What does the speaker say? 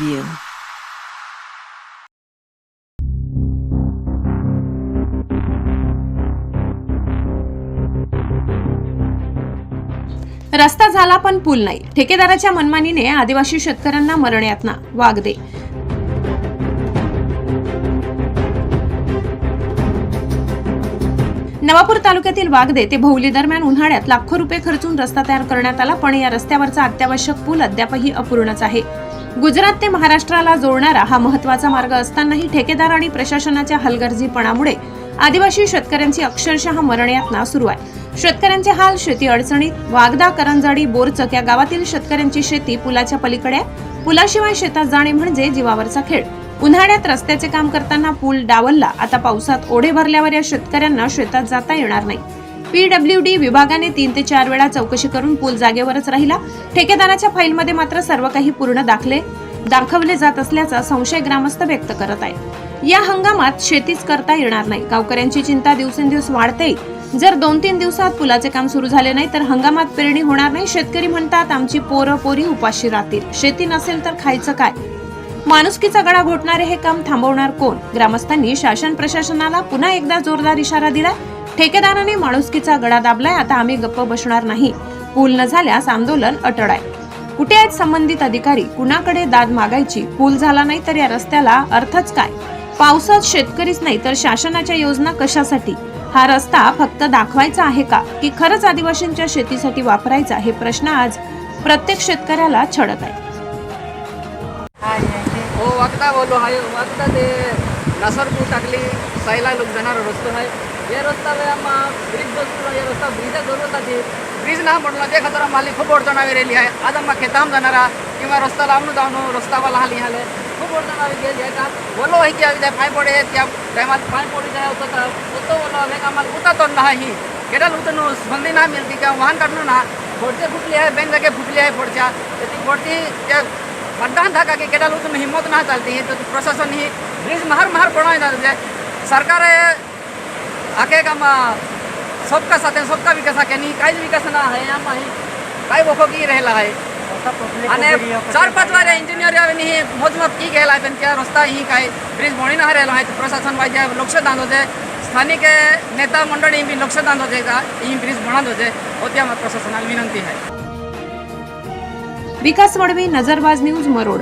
you. रस्ता झाला पण पूल नाही. ठेकेदाराच्या मनमानीने आदिवासी शेतकऱ्यांना मरण्यात ना वागदे नवापूर तालुक्यातील वागदे ते भौली दरम्यान उन्हाळ्यात लाखो रुपये खर्चून रस्ता तयार करण्यात आला पण या रस्त्यावरचा अत्यावश्यक पूल अद्यापही अपूर्णच आहे. गुजरात ते महाराष्ट्राला जोडणारा हा महत्त्वाचा मार्ग असतानाही ठेकेदार आणि प्रशासनाच्या हलगर्जीपणामुळे आदिवासी शेतकऱ्यांची अक्षरशः मरणयातना सुरू आहे. शेतकऱ्यांचे हाल शेती अडचणीत वागदा करंजाडी बोरचक या गावातील शेतकऱ्यांची शेती पुलाच्या पलीकडे आहे. पुलाशिवाय शेतात जाणे म्हणजे जीवावरचा खेळ. उन्हाळ्यात रस्त्याचे काम करताना पूल डावलला आता पावसात ओढे भरल्यावर या शेतकऱ्यांना शेतात जाता येणार नाही. पीडब्ल्यू डी विभागाने तीन ते चार वेळा चौकशी करून पूल जागेवरच राहिला. ठेकेदाराच्या फाईलमध्ये मात्र सर्व काही पूर्ण दाखले दाखवले जात असल्याचा संशय ग्रामस्थ व्यक्त करत आहे या हंगामात शेतीच करता येणार नाही. गावकऱ्यांची चिंता दिवसेंदिवस वाढते. जर दोन तीन दिवसात पुलाचे काम सुरू झाले नाही तर हंगामात पेरणी होणार नाही. शेतकरी म्हणतात आमची पोरं पोरी उपाशी राहतील. शेती नसेल तर खायचं काय? माणुसकीचा गळा घोटणारे हे काम थांबवणार कोण? ग्रामस्थांनी शासन प्रशासनाला पुन्हा एकदा जोरदार इशारा दिला ठेकेदाराने माणुसकीचा गळा दाबलाय आता आम्ही गप्प बसणार नाही. पूल न झाल्यास आंदोलन अटळ आहे कुठे आहेत संबंधित अधिकारी? कुणाकडे दाद मागायची? पूल झाला नाही तर या रस्त्याला अर्थच काय? पावसात शेतकरीच नाही तर शासनाच्या योजना कशासाठी? हा रस्ता फक्त दाखवायचा आहे का? की खरंच आदिवासींच्या शेतीसाठी वापरायचा? हे प्रश्न आज प्रत्येक शेतकऱ्याला छडत आहे हो वक्ता बोलो आहे वागता ते नसरपूर टाकली साईला लोक जाणारा रस्तो आहे हे रस्ता आम्हा ब्रिज बसतो हे रस्ता ब्रिजा जरूरत आहे ब्रिज ना म्हणलं ते खतर माली खूप अडचण आलेली आहे. आज आम्हा खेताम जाणारा किंवा रस्ता लावून जाऊन रस्तावाला हाली लिहाले खूप अडचण आली गेली आहे का बोलो आहे की अगदी पाय पडे त्या टायमात पाय पडू जाय होतं तर. होतं बोलो आहे आम्हाला उतार तर नाही. गेल्याला उतरून संधी ना मिळते किंवा वाहन काढणं ना फोडचे फुटली आहे बँक जागे फुटली आहे फोडच्या तर ती फोडती त्या मतदान था कि केडाल उतन हिम्मत ना चलती है तो प्रशासन ही ब्रिज महर महर बनाए ना दे सरकार आके काम सबका साथ सबका विकास आके नहीं काहीच विकास ना आहे आम्हा ही। काय बोखो की राहिला आहे आणि चार पाच वाऱ्या इंजिनियर यांनी ही मोजमाप की घ्यायला आहे त्यांच्या रस्ता ही काय ब्रिज बणी ना राहिला आहे प्रशासन पाहिजे लक्ष दान होते स्थानिक नेता मंडळी बी लक्ष दान होते का ही ब्रिज बनत होते होती आम्हाला प्रशासनाला विनंती आहे विकास वडवी नजरबाज न्यूज मरोड.